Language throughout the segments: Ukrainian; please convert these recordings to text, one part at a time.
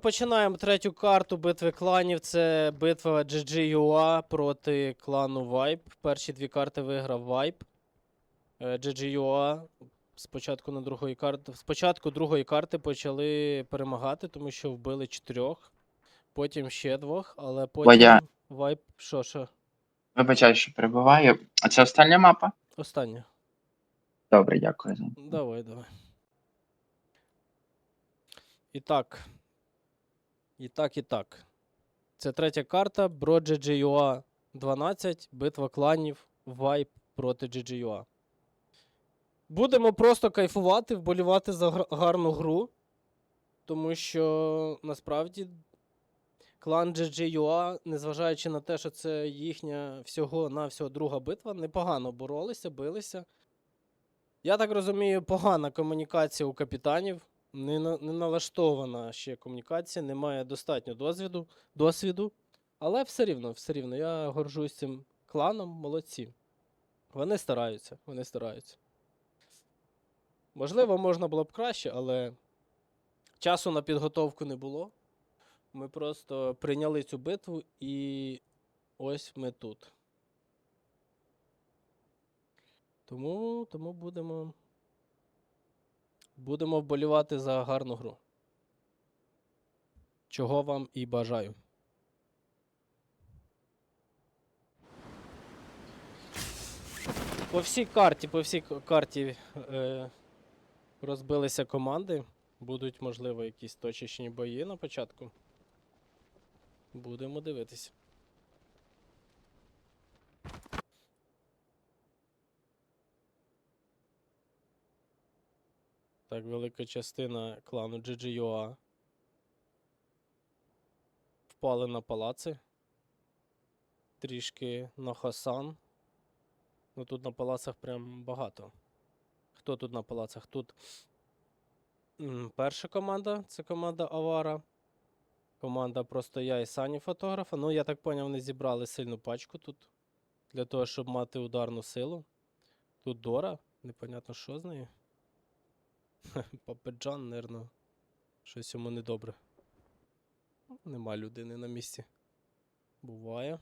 Починаємо третю карту битви кланів. Це битва GGUA проти клану Vibe. Перші дві карти виграв Vibe. Е, GGUA спочатку на другої карти. Спочатку другої карти почали перемагати, тому що вбили чотирьох. Потім ще двох, але потім Водя. Vibe. Що, що? Вибачаю, що перебуваю. А це остання мапа? Останнє. Добре, дякую. Давай, давай. І так. І так, і так. Це третя карта. Бро GGUA 12. Битва кланів. Вайп проти GGUA. Будемо просто кайфувати, вболівати за гарну гру. Тому що насправді клан GGUA, незважаючи на те, що це їхня всього-навсього друга битва, непогано боролися, билися. Я так розумію, погана комунікація у капітанів. Не, на- не налаштована ще комунікація, немає достатньо досвіду, досвіду. Але все рівно, все рівно, я горжусь цим кланом, молодці. Вони стараються, вони стараються. Можливо, можна було б краще, але часу на підготовку не було. Ми просто прийняли цю битву і ось ми тут. Тому, тому будемо, будемо вболівати за гарну гру. Чого вам і бажаю. По всій карті, по всій карті е, розбилися команди. Будуть, можливо, якісь точечні бої на початку. Будемо дивитися. Так, велика частина клану GGUA впали на палаци. Трішки на Хасан. Ну тут на палацах прям багато. Хто тут на палацах? Тут перша команда це команда Авара. Команда просто я і Сані фотографа. Ну, я так поняв, вони зібрали сильну пачку тут. Для того, щоб мати ударну силу. Тут Дора. Непонятно, що з нею. Папеджан, нервно. Щось йому недобре. Нема людини на місці. Буває.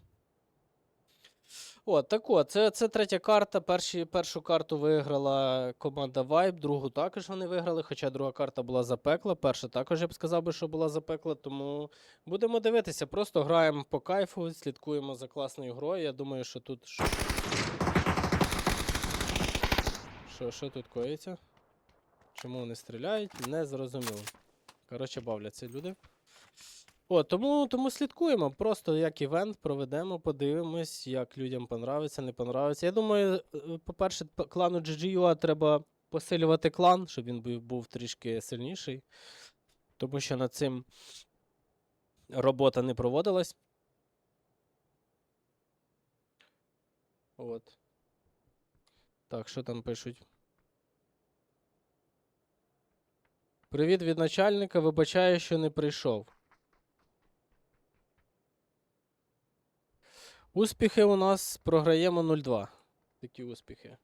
О, так от, це, це третя карта. Перші, першу карту виграла команда Vibe, другу також вони виграли, хоча друга карта була запекла. Перша також я б сказав би, що була запекла, тому будемо дивитися. Просто граємо по кайфу, слідкуємо за класною грою. Я думаю, що тут. Що, що, тут коїться? Чому вони стріляють? Не зрозуміло. Коротше, бавляться люди. О, тому, тому слідкуємо. Просто як івент проведемо, подивимось, як людям понравиться, не понравиться. Я думаю, е, по-перше, клану GGUA треба посилювати клан, щоб він був трішки сильніший. Тому що над цим робота не проводилась. От. Так, що там пишуть? Привіт від начальника. Вибачаю, що не прийшов. Успіхи у нас програємо 0-2. Такі успіхи.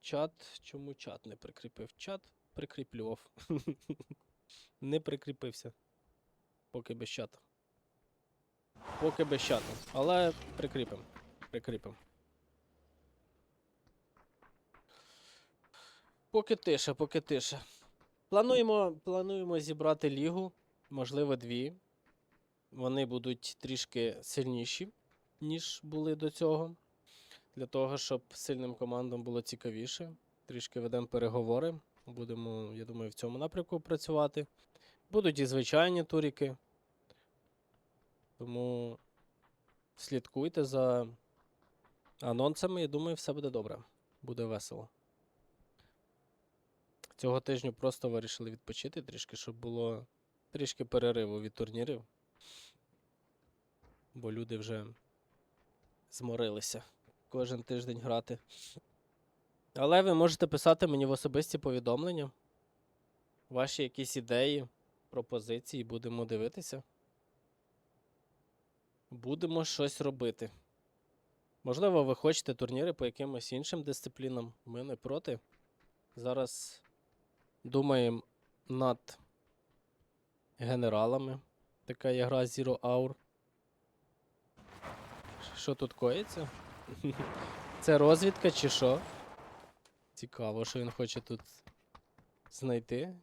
Чат. Чому чат не прикріпив? Чат прикріплював. не прикріпився. Поки без чату. Поки без чату. Але прикріпим. Прикріпим. Поки тиша, поки тиша. Плануємо, плануємо зібрати лігу, можливо, дві. Вони будуть трішки сильніші, ніж були до цього. Для того, щоб сильним командам було цікавіше. Трішки ведемо переговори. Будемо, я думаю, в цьому напрямку працювати. Будуть і звичайні туріки. Тому слідкуйте за анонсами. Я думаю, все буде добре. Буде весело. Цього тижню просто вирішили відпочити трішки, щоб було трішки перериву від турнірів. Бо люди вже зморилися кожен тиждень грати. Але ви можете писати мені в особисті повідомлення. Ваші якісь ідеї, пропозиції, будемо дивитися. Будемо щось робити. Можливо, ви хочете турніри по якимось іншим дисциплінам. Ми не проти. Зараз думаємо над генералами. Така є гра Zero Hour. Що тут коїться? Це розвідка чи що? Цікаво, що він хоче тут знайти.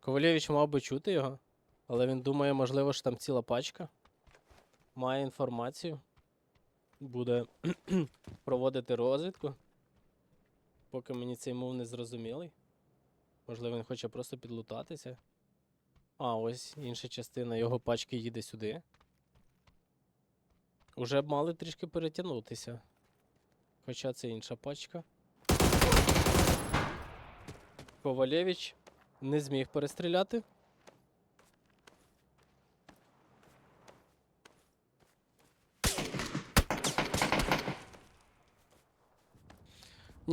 Ковалєвич мав би чути його, але він думає, можливо, що там ціла пачка. Має інформацію. Буде проводити розвідку. Поки мені цей мов не зрозумілий. Можливо, він хоче просто підлутатися. А, ось інша частина його пачки їде сюди. Уже б мали трішки перетягнутися. Хоча це інша пачка. Ковалєвич не зміг перестріляти.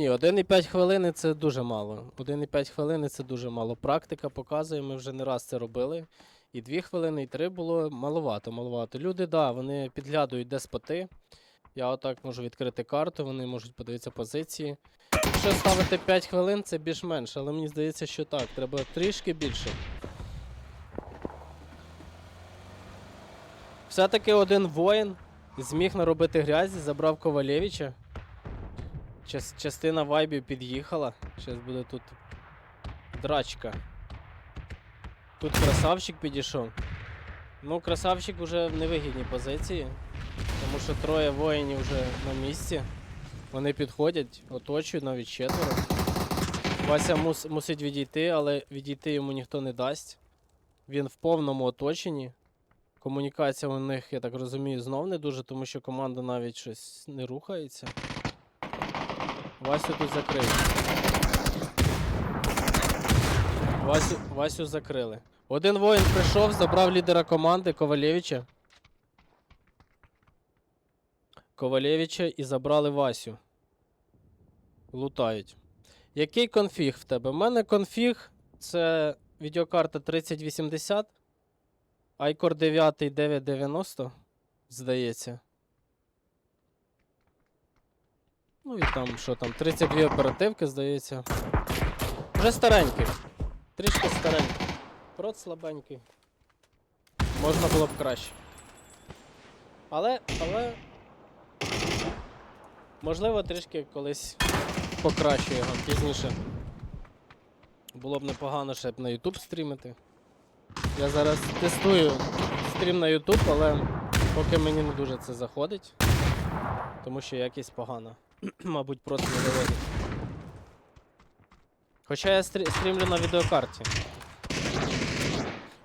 Ні, 1,5 хвилини це дуже мало. 1,5 хвилини це дуже мало. Практика показує, ми вже не раз це робили. І 2 хвилини, і 3 було маловато, маловато. Люди, да, вони підглядують, де споти. Я отак можу відкрити карту, вони можуть подивитися позиції. Якщо ставити 5 хвилин, це більш-менш, але мені здається, що так, треба трішки більше. Все-таки один воїн зміг наробити грязі, забрав Ковалєвича. Час, частина вайбів під'їхала. Зараз буде тут драчка. Тут красавчик підійшов. Ну, красавчик вже в невигідній позиції, тому що троє воїнів вже на місці. Вони підходять, оточують навіть четверо. Вася мус, мусить відійти, але відійти йому ніхто не дасть. Він в повному оточенні. Комунікація у них, я так розумію, знов не дуже, тому що команда навіть щось не рухається. Васю тут закрили. Васю, Васю закрили. Один воїн прийшов, забрав лідера команди Ковалєвича. Ковалєвича і забрали Васю. Лутають. Який конфіг в тебе? У мене конфіг це відеокарта 3080. iCore 9 990, здається. Ну і там, що там, 32 оперативки, здається. Вже старенький. Трішки старенький. Прот слабенький. Можна було б краще. Але, але. Можливо, трішки колись покращу його пізніше. Було б непогано ще б на YouTube стрімити. Я зараз тестую стрім на YouTube, але поки мені не дуже це заходить. Тому що якість погана. Мабуть, просто не виводить. Хоча я стрі- стрімлю на відеокарті.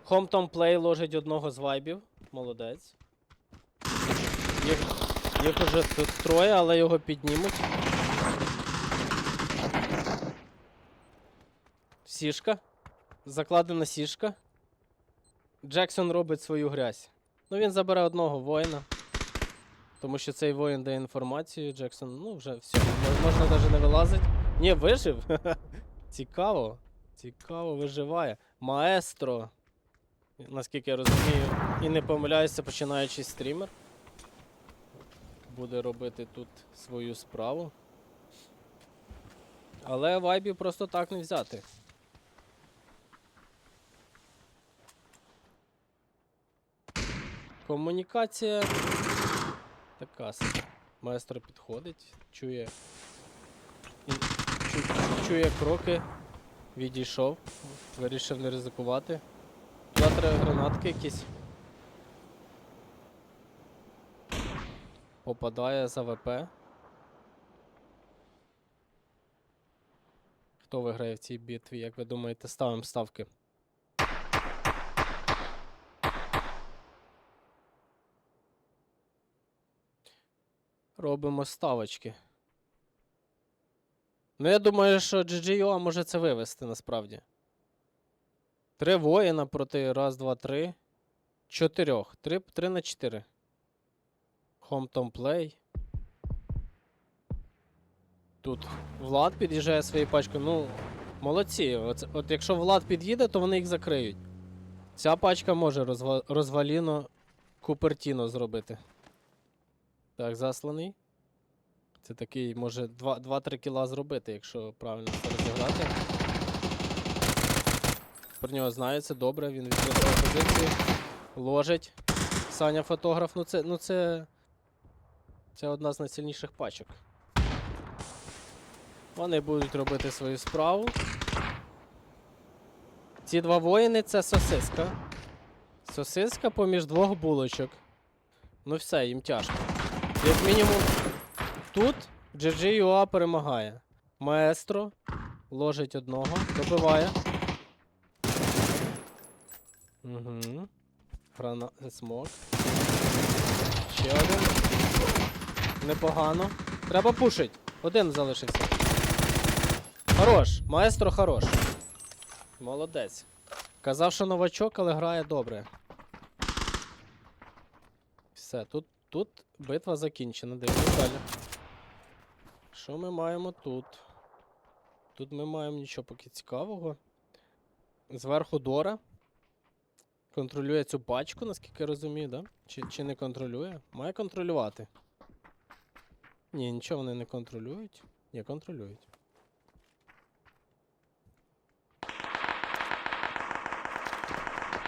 Hometown Play ложить одного з вайбів. Молодець. Їх, їх уже тут троє, але його піднімуть. Сішка. Закладена сішка. Джексон робить свою грязь. Ну він забере одного воїна. Тому що цей воїн дає інформацію. Джексон, ну вже все. Можна навіть не вилазить. Ні, вижив. Цікаво. Цікаво, виживає. Маестро. Наскільки я розумію, і не помиляюся, починаючий стрімер. Буде робити тут свою справу. Але вайбів просто так не взяти. Комунікація така. Маестро підходить, чує. чу- чує кроки, відійшов, вирішив не ризикувати. Два-три гранатки якісь. Попадає за ВП. Хто виграє в цій битві, як ви думаєте, ставимо ставки? Робимо ставочки. Ну, я думаю, що GGO може це вивести насправді. Три воїна проти раз, два, три. Чотирьох. Три, три на чотири. Hometown Play. Тут Влад під'їжджає своєю пачкою. Ну, молодці. От, от якщо Влад під'їде, то вони їх закриють. Ця пачка може розва, розваліно Купертіно зробити. Так, засланий. Це такий може 2-3 кіла зробити, якщо правильно це розіграти. про нього це добре, він відкриває позиції, ложить. Саня фотограф, ну це, ну це. Це одна з найсильніших пачок. Вони будуть робити свою справу. Ці два воїни це сосиска. Сосиска поміж двох булочок. Ну все, їм тяжко. Як мінімум, тут GG.ua перемагає. Маестро ложить одного, добиває. Угу. Грана... Смок. Ще один. Непогано. Треба пушить. Один залишився. Хорош. Маестро хорош. Молодець. Казав, що новачок, але грає добре. Все, тут, тут битва закінчена. Дивимось далі. Що ми маємо тут? Тут ми маємо нічого поки цікавого. Зверху Дора. Контролює цю пачку, наскільки я розумію, да? Чи, чи не контролює? Має контролювати. Ні, нічого вони не контролюють. Ні, контролюють.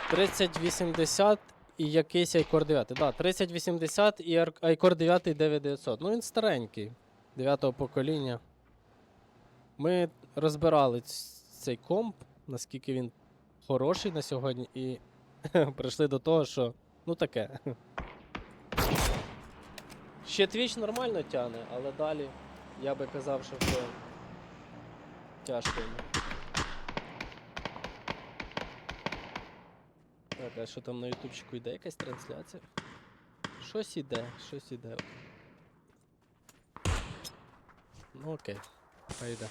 Тридцять вісімдесят і якийсь Айкор 9. Да, 3080 і Айкор 9 9900. Ну він старенький. 9 покоління. Ми розбирали цей комп, наскільки він хороший на сьогодні, і прийшли до того, що ну таке. Ще Twitch нормально тягне, але далі я би казав, що вже тяжко йому. Так, а що там на ютубчику йде якась трансляція? Щось іде, щось іде. Ну окей, хай йде.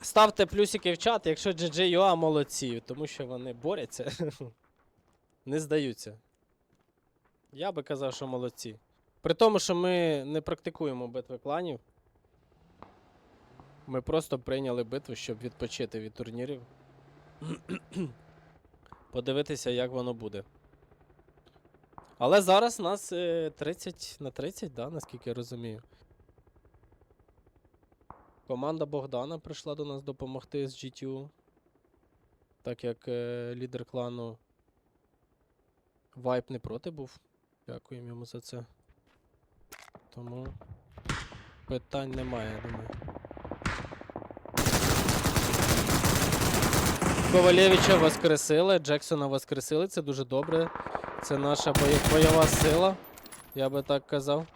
Ставте плюсики в чат, якщо GG.ua молодці, тому що вони борються. Не здаються. Я би казав, що молодці. При тому, що ми не практикуємо битви кланів. Ми просто прийняли битву, щоб відпочити від турнірів. Подивитися, як воно буде. Але зараз нас е, 30 на 30, да, наскільки я розумію. Команда Богдана прийшла до нас допомогти з GTU. Так як е, лідер клану Вайп не проти був. Дякуємо йому за це. Тому питань немає, я думаю. Ковалєвича воскресили, Джексона воскресили, це дуже добре. Це наша бойова сила, я би так казав.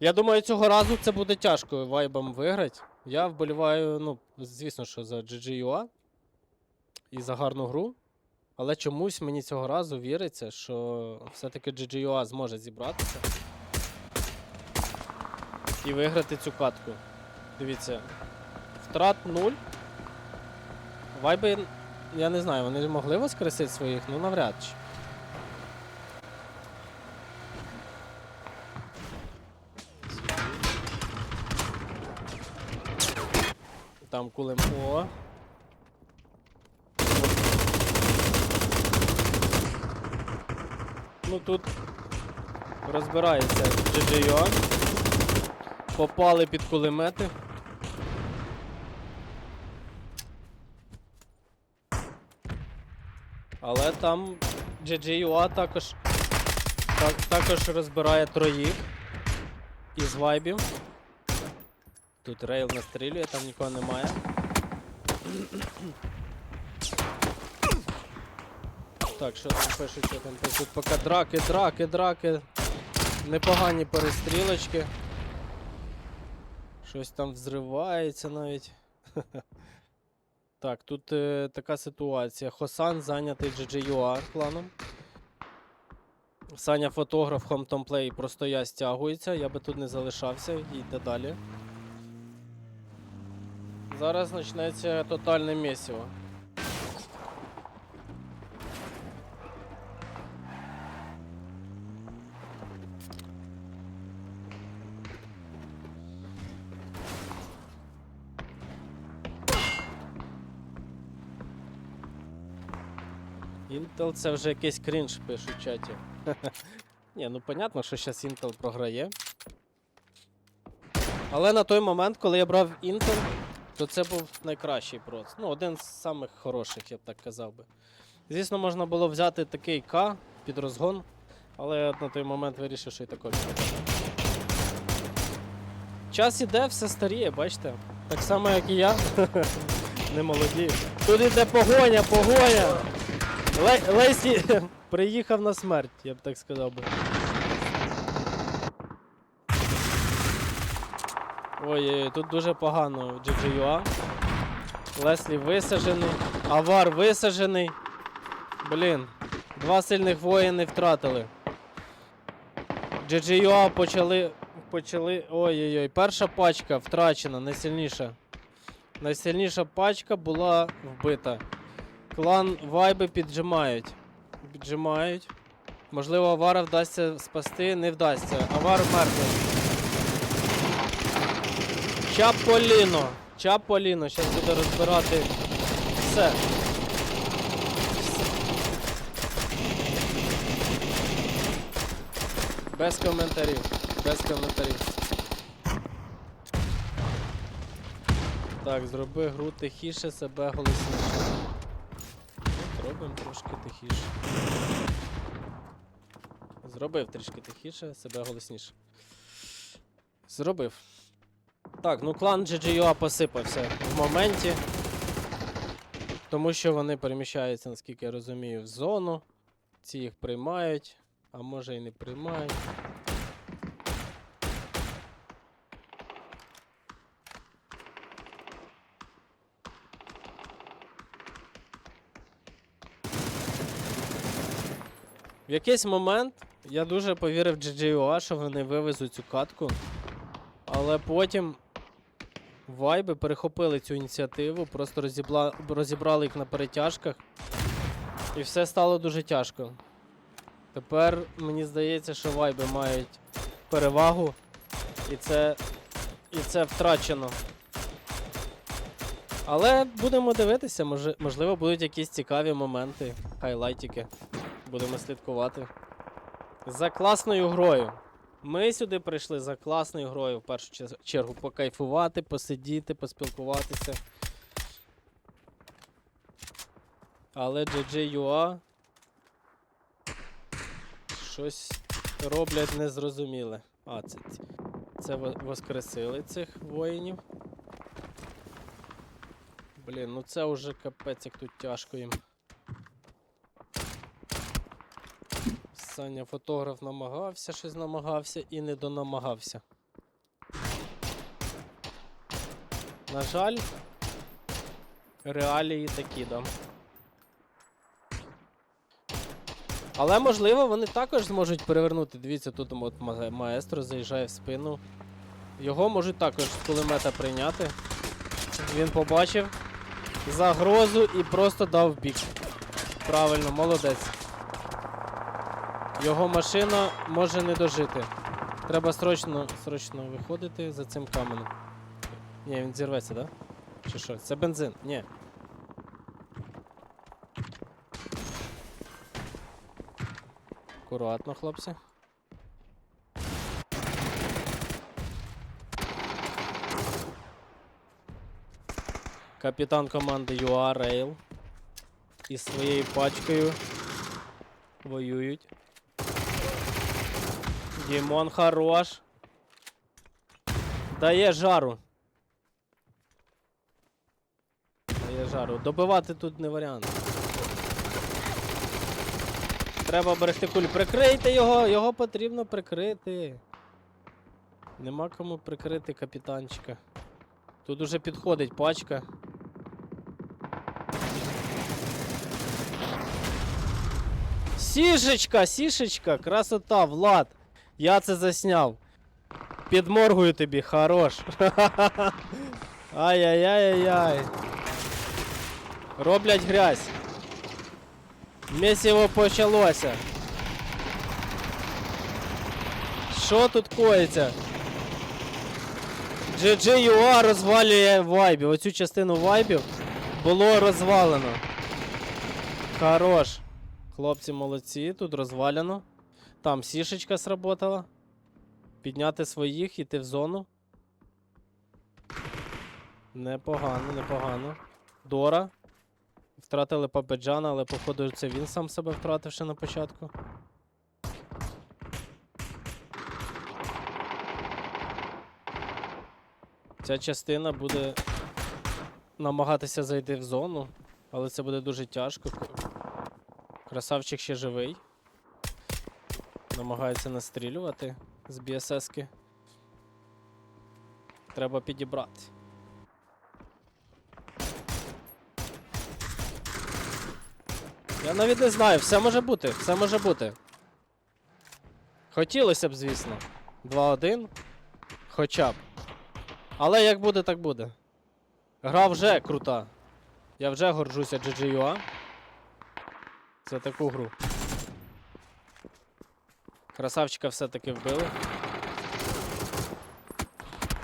Я думаю, цього разу це буде тяжко вайбам виграти. Я вболіваю, ну, звісно, що за GG.ua і за гарну гру. Але чомусь мені цього разу віриться, що все-таки GG.ua зможе зібратися і виграти цю катку. Дивіться. Втрат 0. Вайби, я не знаю, вони могли воскресити своїх, ну навряд чи. Там кулем. О. Ну тут розбирається GGO. Попали під кулемети. Але там GGUA також, так, також розбирає троїх із вайбів. Тут рейл настрілює, там нікого немає. Так, що там пишуть, що там пишуть? Поки драки, драки, драки. Непогані перестрілочки. Щось там взривається навіть. Так, тут е, така ситуація. Хосан зайнятий GGUR кланом. Саня фотограф Play просто я стягується, я би тут не залишався, йде далі. Зараз почнеться тотальне місіво. Intel це вже якийсь крінж пише в чаті. Ні, ну понятно, що зараз Intel програє. Але на той момент, коли я брав Intel, то це був найкращий проц. Ну, один з самих хороших, я б так казав би. Звісно, можна було взяти такий К під розгон, але я на той момент вирішив, що і також. Час іде, все старіє, бачите? Так само, як і я. Не молоді. Тут іде погоня, погоня! Ле- Лесі приїхав на смерть, я б так сказав би. Ой, тут дуже погано GGUA. Леслі висаджений. Авар висаджений. Блін. Два сильних воїни втратили. GGUA почали. Почали. Ой-ой-ой. Перша пачка втрачена, найсильніша. Найсильніша пачка була вбита. Клан Вайби піджимають. Піджимають. Можливо, Авара вдасться спасти, не вдасться. Авар мертвий. Чаполіно. Чаполіно. Зараз буде розбирати все. Без коментарів. Без коментарів. Так, зроби гру тихіше, себе голосніше. От робимо трошки тихіше. Зробив трішки тихіше, себе голосніше. Зробив. Так, ну клан GGUA посипався в моменті. Тому що вони переміщаються, наскільки я розумію, в зону. Ці їх приймають, а може і не приймають. В якийсь момент я дуже повірив GGUA, що вони вивезуть цю катку. Але потім вайби перехопили цю ініціативу, просто розібла... розібрали їх на перетяжках. І все стало дуже тяжко. Тепер мені здається, що вайби мають перевагу, і це, і це втрачено. Але будемо дивитися, можливо, будуть якісь цікаві моменти, хайлайтики. Будемо слідкувати. За класною грою. Ми сюди прийшли за класною грою, в першу чергу, покайфувати, посидіти, поспілкуватися. Але GG.ua щось роблять незрозуміле. А, це, це воскресили цих воїнів. Блін, ну це вже капець, як тут тяжко їм. Саня фотограф намагався, щось намагався і не донамагався. На жаль, реалії такі, да. Але можливо вони також зможуть перевернути. Дивіться, тут от маестро заїжджає в спину. Його можуть також з кулемета прийняти. Він побачив загрозу і просто дав бік. Правильно, молодець. Його машина може не дожити. Треба срочно, срочно виходити за цим каменем. Ні, він зірветься, да? Чи що? Це бензин? Ні. Акуратно, хлопці. Капітан команди UA Rail із своєю пачкою воюють. Дімон хорош. Дає жару. Дає жару. Добивати тут не варіант. Треба берегти куль. Прикрийте його! Його потрібно прикрити. Нема кому прикрити капітанчика. Тут уже підходить пачка. Сішечка, сішечка, красота, Влад. Я це засняв. Підморгую тобі, хорош. Ай-яй-яй-яй. Роблять грязь. Місіво почалося. Що тут коїться? GG.ua розвалює вайбів. Оцю частину вайбів було розвалено. Хорош. Хлопці молодці, тут розвалено. Там сішечка сработала. Підняти своїх, іти в зону. Непогано, непогано. Дора. Втратили Папеджана, але походу це він сам себе втратив ще на початку. Ця частина буде намагатися зайти в зону, але це буде дуже тяжко. Красавчик ще живий. Намагається настрілювати з BSS-ки. Треба підібрати. Я навіть не знаю, все може бути, все може бути. Хотілося б, звісно. 2-1. Хоча б. Але як буде, так буде. Гра вже крута. Я вже горжуся GGUA. За таку гру. Красавчика все-таки вбили.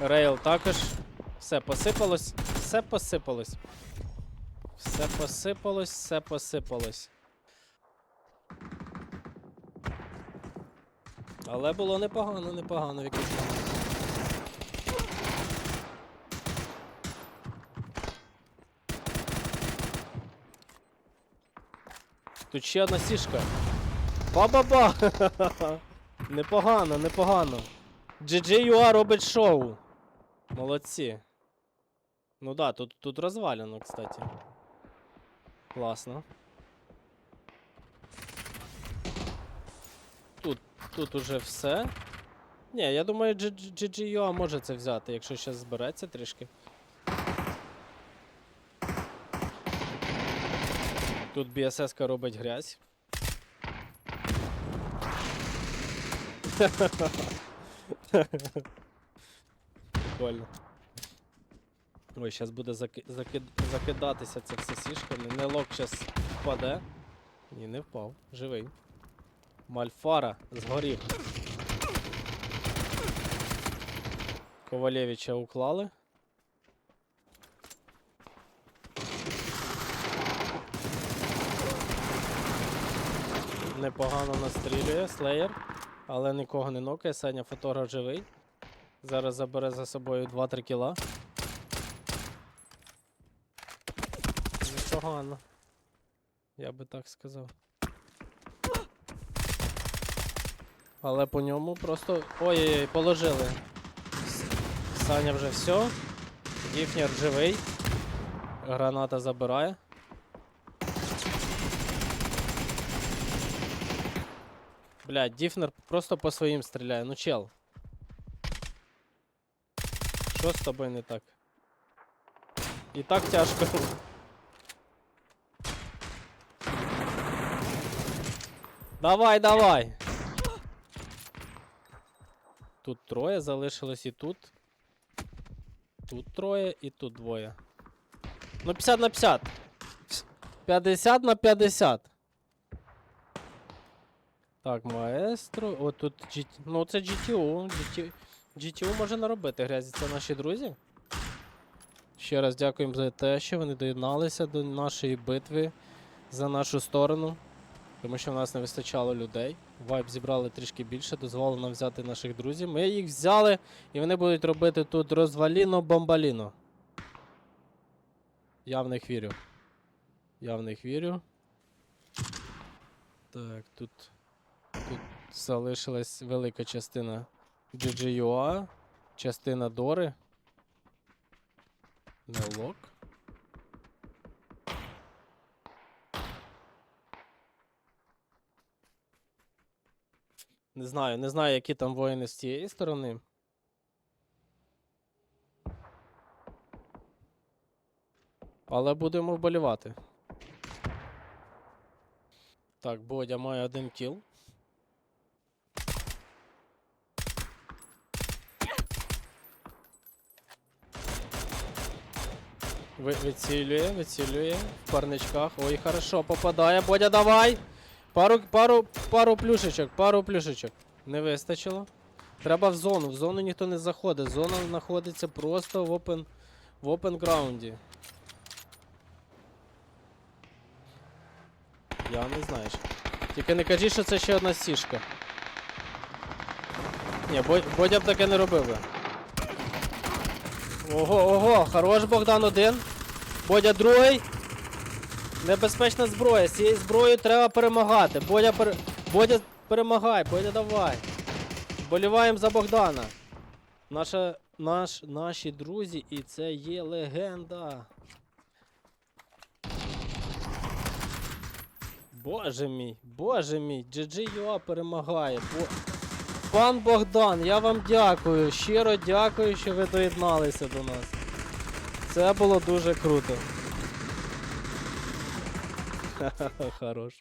Рейл також. Все посипалось. Все посипалось. Все посипалось, все посипалось. Але було непогано, непогано в якийсь момент. Тут ще одна сішка. Ба-ба-ба! непогано, непогано. GGUA робить шоу. Молодці. Ну да, тут, тут розвалено, кстати. Класно. Тут, тут уже все. Ні, я думаю, GG GGUA може це взяти, якщо ще збереться трішки. Тут BSS робить грязь. Прикольно. Ой, зараз буде заки... заки... закидатися це все сішками. Не лок зараз впаде. Ні, не впав. Живий. Мальфара згорів. Ковалєвича уклали. Непогано настрілює Слеєр, але нікого не нокає. Саня фотограф живий. Зараз забере за собою 2-3 кіла. Непогано. Я би так сказав. Але по ньому просто. Ой-ой-ой, положили. Саня вже все. Діфнер живий. Граната забирає. Блядь, Діфнер просто по своїм стріляє. Ну чел. Що з тобою не так? І так тяжко. Давай, давай. Тут троє залишилось і тут. Тут троє і тут двоє. Ну 50 на 50. 50 на 50. Так, маестро. О, тут GT... Ну це GTU. GT... GTU може наробити грязі. Це наші друзі. Ще раз дякуємо за те, що вони доєдналися до нашої битви за нашу сторону. Тому що в нас не вистачало людей. Вайб зібрали трішки більше, дозволили нам взяти наших друзів. Ми їх взяли, і вони будуть робити тут розваліно бомбаліно. Я в них вірю. Я в них вірю. Так, тут. Тут залишилась велика частина GGUA, частина Дори. Не лок. Не знаю, не знаю, які там воїни з цієї сторони. Але будемо вболівати. Так, Бодя має один кіл. Ви, вицілює, вицілює. В парничках. Ой, хорошо, попадає. Бодя, давай! Пару, пару, пару плюшечок, пару плюшечок. Не вистачило. Треба в зону. В зону ніхто не заходить. Зона знаходиться просто в open, в open граунді. Я не знаю. Тільки не кажіть, що це ще одна сішка. Ні, Бодя б таке не робив би. Ого, ого, хорош Богдан один. Бодя другий. Небезпечна зброя. З цією зброєю треба перемагати. Бодя, пере... Бодя перемагай, Бодя давай. Боліваємо за Богдана. Наша, наш, наші друзі, і це є легенда. Боже мій, боже мій, GG.ua перемагає. Бо... Пан Богдан, я вам дякую. Щиро дякую, що ви доєдналися до нас. Це було дуже круто. Ха-ха-ха, Хорош.